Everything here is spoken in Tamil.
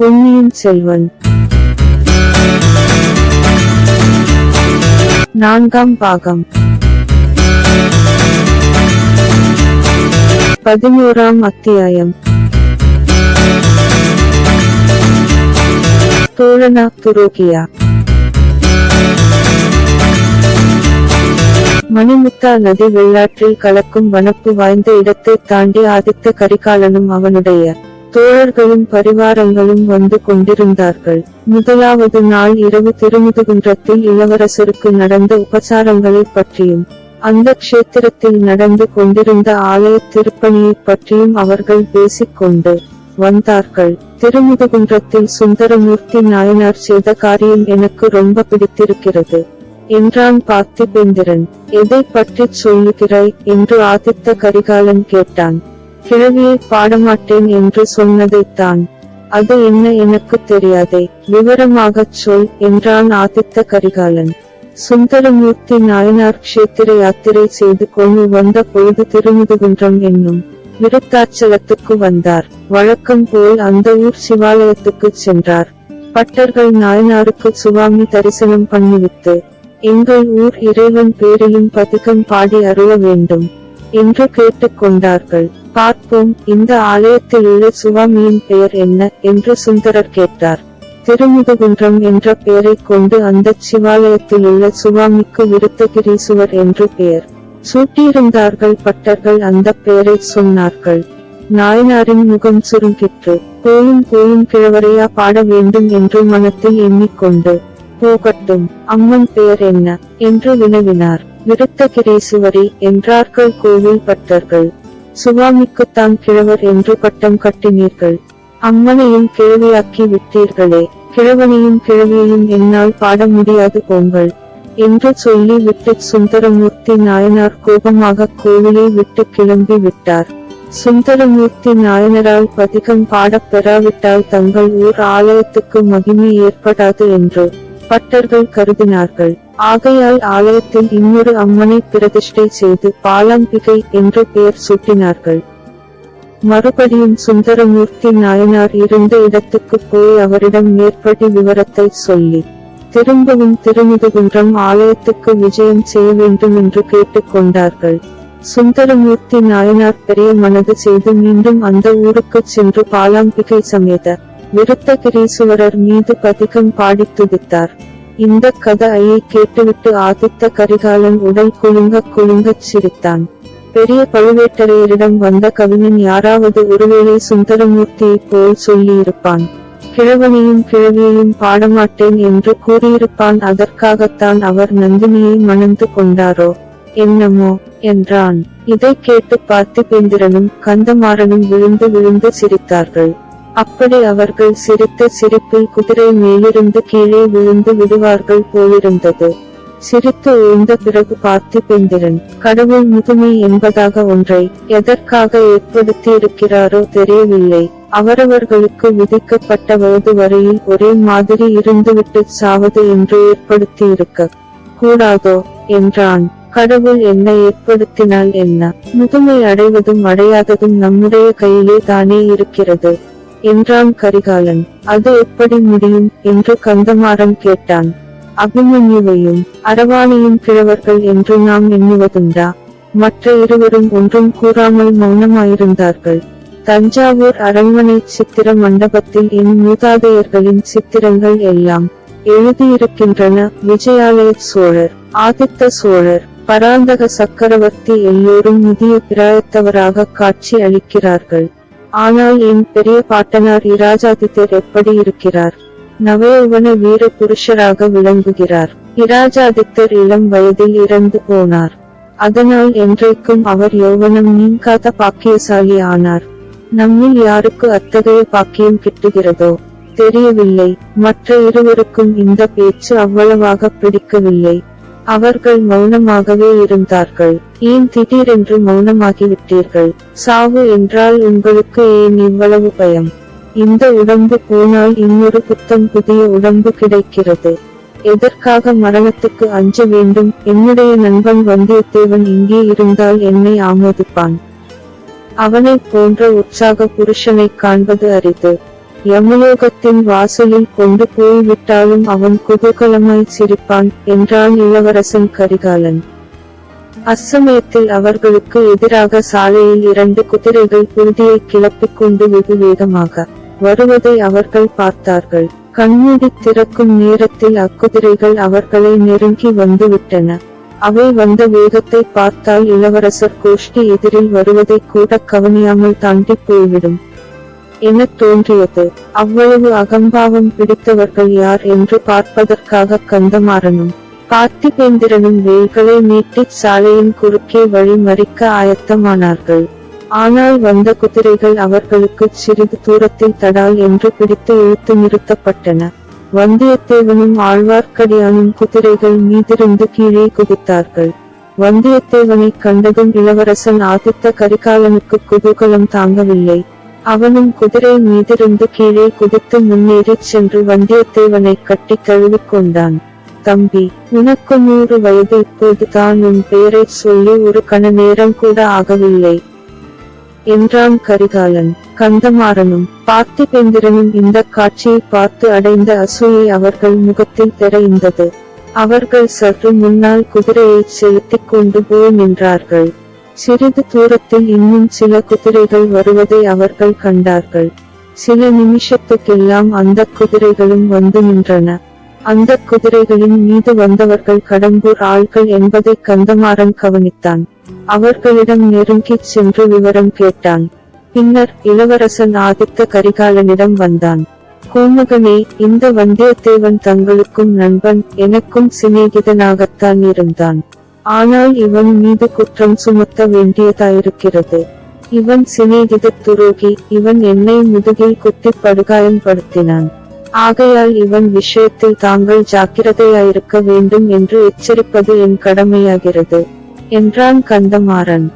பொன்னியின் செல்வன். நான்காம் பாகம். பதினோராம் அத்தியாயம். தோழனா துரோகியா. மணிமுத்தா நதி வெள்ளாற்றில் கலக்கும் வனப்பு வாய்ந்த இடத்தை தாண்டி ஆதித்த கரிகாலனும் அவனுடைய தோழர்களும் பரிவாரங்களும் வந்து கொண்டிருந்தார்கள். முதலாவது நாள் இரவு திருமுதுகுன்றத்தில் இளவரசருக்கு நடந்த உபசாரங்களை பற்றியும் அந்த க்ஷேத்திரத்தில் நடந்து கொண்டிருந்த ஆலய திருப்பணியை பற்றியும் அவர்கள் பேசிக்கொண்டு வந்தார்கள். திருமுதுகுன்றத்தில் சுந்தரமூர்த்தி நாயனார் செய்த காரியம் எனக்கு ரொம்ப பிடித்திருக்கிறது. என்றான் பார்த்திபேந்திரன். எதை பற்றி சொல்லுகிறாய்? என்று ஆதித்த கரிகாலன் கேட்டான். கிழவியை பாடமாட்டேன் என்று சொன்னதைத்தான். அது என்ன எனக்கு தெரியாதே. விவரமாகச் சொல் என்றான் ஆதித்த கரிகாலன். சுந்தரமூர்த்தி நாயனார் கஷேத்திர யாத்திரை செய்து கொண்டு வந்த பொழுது திருமுதுகுன்றம் என்னும் விருத்தாச்சலத்துக்கு வந்தார். வழக்கம் போல் அந்த ஊர் சிவாலயத்துக்கு சென்றார். பட்டர்கள் நாயனாருக்கு சுவாமி தரிசனம் பண்ணிவிட்டு எங்கள் ஊர் இறைவன் பேரிலும் பதிகம் பாடி அருள வேண்டும். என்று கேட்டுக்கொண்டார்கள். பார்ப்போம் இந்த ஆலயத்தில் உள்ள சுவாமியின் பெயர் என்ன என்று சுந்தரர் கேட்டார். திருமுதுகுன்றம் என்ற பெயரை கொண்டு அந்த சிவாலயத்தில் உள்ள சுவாமிக்கு விருத்தகிரீசுவர் என்று பெயர். சூட்டியிருந்தார்கள் பட்டர்கள் அந்த பெயரை சொன்னார்கள். நாயனாரின் முகம் சுருங்கிற்று. போயும் போயும் கிழவரையா பாட வேண்டும் என்று மனத்தில் எண்ணிக்கொண்டு போகட்டும் அம்மன் பெயர் என்ன? என்று வினவினார். விருத்தகிரீசுவரி என்றார்கள் கோவில் பட்டர்கள் சுவாமிக்குத்தான் கிழவர் என்று பட்டம் கட்டினீர்கள். அம்மனையும் கிழவியாக்கி விட்டீர்களே கிழவனையும் கிழவியையும் என்னால் பாட முடியாது போங்கள் என்று சொல்லி விட்டு சுந்தரமூர்த்தி நாயனார் கோபமாக கோவிலை விட்டு கிளம்பி விட்டார். சுந்தரமூர்த்தி நாயனரால் பதிகம் பாடப் பெறாவிட்டால் தங்கள் ஊர் ஆலயத்துக்கு மகிமை ஏற்படாது என்று பட்டர்கள் கருதினார்கள். ஆகையால் ஆலயத்தில் இன்னொரு அம்மனை பிரதிஷ்டை செய்து பாலாம்பிகை என்று பெயர் சூட்டினார்கள். மறுபடியும் சுந்தரமூர்த்தி நாயனார் இருந்த இடத்துக்கு போய் அவரிடம் மேற்படி விவரத்தை சொல்லி திரும்பவும் திருமுதுகுன்றம் ஆலயத்துக்கு விஜயம் செய்ய வேண்டும் என்று கேட்டுக்கொண்டார்கள் சுந்தரமூர்த்தி நாயனார் பெரிய மனது செய்து மீண்டும் அந்த ஊருக்கு சென்று பாலாம்பிகை சமேத விருத்தகிரீசுவரர் மீது பதிகம் பாடி துதித்தார் இந்த கதையை கேட்டுவிட்டு ஆதித்த கரிகாலன் உடல் குலுங்க குலுங்கச் சிரித்தான். பெரிய பழுவேட்டரையரிடம் வந்த கவிஞன் யாராவது ஒருவேளை சுந்தரமூர்த்தியைப் போல் சொல்லியிருப்பான். கிழவனையும் கிழவியையும் பாடமாட்டேன் என்று கூறியிருப்பான் அதற்காகத்தான் அவர் நந்தினியை மணந்து கொண்டாரோ? என்னமோ? என்றான். இதை கேட்டு பார்த்திபேந்திரனும் கந்தமாறனும் விழுந்து விழுந்து சிரித்தார்கள். அப்படி அவர்கள் சிரித்த சிரிப்பில் குதிரை மேலிருந்து கீழே விழுந்து விடுவார்கள் போலிருந்தது சிரித்து எழுந்த பிறகு பார்த்திபேந்திரன் கடவுள் முதுமை என்பதாக ஒன்றை எதற்காக ஏற்படுத்தி இருக்கிறாரோ தெரியவில்லை. அவரவர்களுக்கு விதிக்கப்பட்ட வயது வரையில் ஒரே மாதிரி இருந்துவிட்டு சாவது என்று ஏற்படுத்தி இருக்க கூடாதோ? என்றான். கடவுள் என்ன ஏற்படுத்தினால் என்ன? முதுமை அடைவதும் அடையாததும் நம்முடைய கையிலே தானே இருக்கிறது. என்றான் கரிகாலன். அது எப்படி முடியும்? என்று கந்தமாறன் கேட்டான். அபிமன்யுவையும் அரவாணியும் கிழவர்கள் என்று நாம் எண்ணுவதுண்டா? மற்ற இருவரும் ஒன்றும் கூறாமல் மௌனமாயிருந்தார்கள். தஞ்சாவூர் அரண்மனை சித்திர மண்டபத்தில் என் மூதாதையர்களின் சித்திரங்கள் எல்லாம் எழுதியிருக்கின்றன. விஜயாலய சோழர் ஆதித்த சோழர் பராந்தக சக்கரவர்த்தி எல்லோரும் முதிய பிராயத்தவராக காட்சி அளிக்கிறார்கள். ஆனால் என் பெரிய பாட்டனார் இராஜாதித்தர் எப்படி இருக்கிறார்? நவயவன வீர புருஷராக விளங்குகிறார். இராஜாதித்தர் இளம் வயதில் இறந்து போனார். அதனால் என்றைக்கும் அவர் யௌவனம் நீங்காத பாக்கியசாலி ஆனார். நம்மில் யாருக்கு அத்தகைய பாக்கியம் கிட்டுகிறதோ? தெரியவில்லை. மற்ற இருவருக்கும் இந்த பேச்சு அவ்வளவாக பிடிக்கவில்லை. அவர்கள் மௌனமாகவே இருந்தார்கள். ஏன் திடீரென்று மௌனமாகிவிட்டீர்கள்? சாவு என்றால் உங்களுக்கு ஏன் இவ்வளவு பயம்? இந்த உடம்பு போனால் இன்னொரு புத்தம் புதிய உடம்பு கிடைக்கிறது. எதற்காக மரணத்துக்கு அஞ்ச வேண்டும்? என்னுடைய நண்பன் வந்தியத்தேவன் இங்கே இருந்தால் என்னை ஆமோதிப்பான். அவனைப் போன்ற உற்சாக புருஷனைக் காண்பது அரிது. யமுலோகத்தின் வாசலில் கொண்டு போய்விட்டாலும் அவன் குதூகலமாய் சிரிப்பான் என்றான் இளவரசன் கரிகாலன். அச்சமயத்தில் அவர்களுக்கு எதிராக சாலையில் இரண்டு குதிரைகள் புழுதியை கிளப்பிக் கொண்டு வெகு வேகமாக வருவதை அவர்கள் பார்த்தார்கள். கண்மூடி திறக்கும் நேரத்தில் அக்குதிரைகள் அவர்களை நெருங்கி வந்துவிட்டன. அவை வந்த வேகத்தை பார்த்தால் இளவரசர் கோஷ்டி எதிரில் வருவதை கூட கவனியாமல் தாண்டி போய்விடும். எனத் தோன்றியது. அவ்வளவு அகம்பாவம் பிடித்தவர்கள் யார் என்று பார்ப்பதற்காக கந்தமாறனும் பார்த்திபேந்திரனும் வேல்களை நீட்டிச் சாலையின் குறுக்கே வழி மறிக்க ஆயத்தமானார்கள். ஆனால் வந்த குதிரைகள் அவர்களுக்குச் சிறிது தூரத்தில் தடால் என்று பிடித்து இழுத்து நிறுத்தப்பட்டன. வந்தியத்தேவனும் ஆழ்வார்க்கடியானும் குதிரைகள் மீதிருந்து கீழே குதித்தார்கள். வந்தியத்தேவனை கண்டதும் இளவரசன் ஆதித்த கரிகாலனுக்கு குதூகலம் தாங்கவில்லை. அவனும் குதிரை மீதிருந்து கீழே குதித்து முன்னேறிச் சென்று வந்தியத்தேவனை கட்டி தழுவிக்கொண்டான் தம்பி உனக்கு நூறு வயது இப்போது தான் உன் பெயரைச் சொல்லி ஒரு கண நேரம் கூட ஆகவில்லை என்றான் கரிகாலன். கந்தமாறனும் பார்த்திபேந்திரனும் இந்த காட்சியை பார்த்து அடைந்த அசூயை அவர்கள் முகத்தில் தெரிந்தது. அவர்கள் சற்று முன்னால் குதிரையை செலுத்திக் கொண்டு போய் நின்றார்கள். சிறிது தூரத்தில் இன்னும் சில குதிரைகள் வருவதை அவர்கள் கண்டார்கள். சில நிமிஷத்துக்கெல்லாம் அந்த குதிரைகளும் வந்து நின்றன. அந்த குதிரைகளின் மீது வந்தவர்கள் கடம்பூர் ஆள்கள் என்பதை கந்தமாறன் கவனித்தான். அவர்களிடம் நெருங்கிச் சென்று விவரம் கேட்டான். பின்னர் இளவரசன் ஆதித்த கரிகாலனிடம் வந்தான். கோமகனே இந்த வந்தியத்தேவன் தங்களுக்கும் நண்பன் எனக்கும் சிநேகிதனாகத்தான் இருந்தான். ஆனால் இவன் மீது குற்றம் சுமத்த வேண்டியதாயிருக்கிறது. இவன் சிநேகிதத் துரோகி இவன் என்னை முதுகில் குத்தி படுகாயம் படுத்தினான் ஆகையால் இவன் விஷயத்தில் தாங்கள் ஜாக்கிரதையாயிருக்க வேண்டும் என்று எச்சரிப்பது என் கடமையாகிறது என்றான் கந்தமாறன்.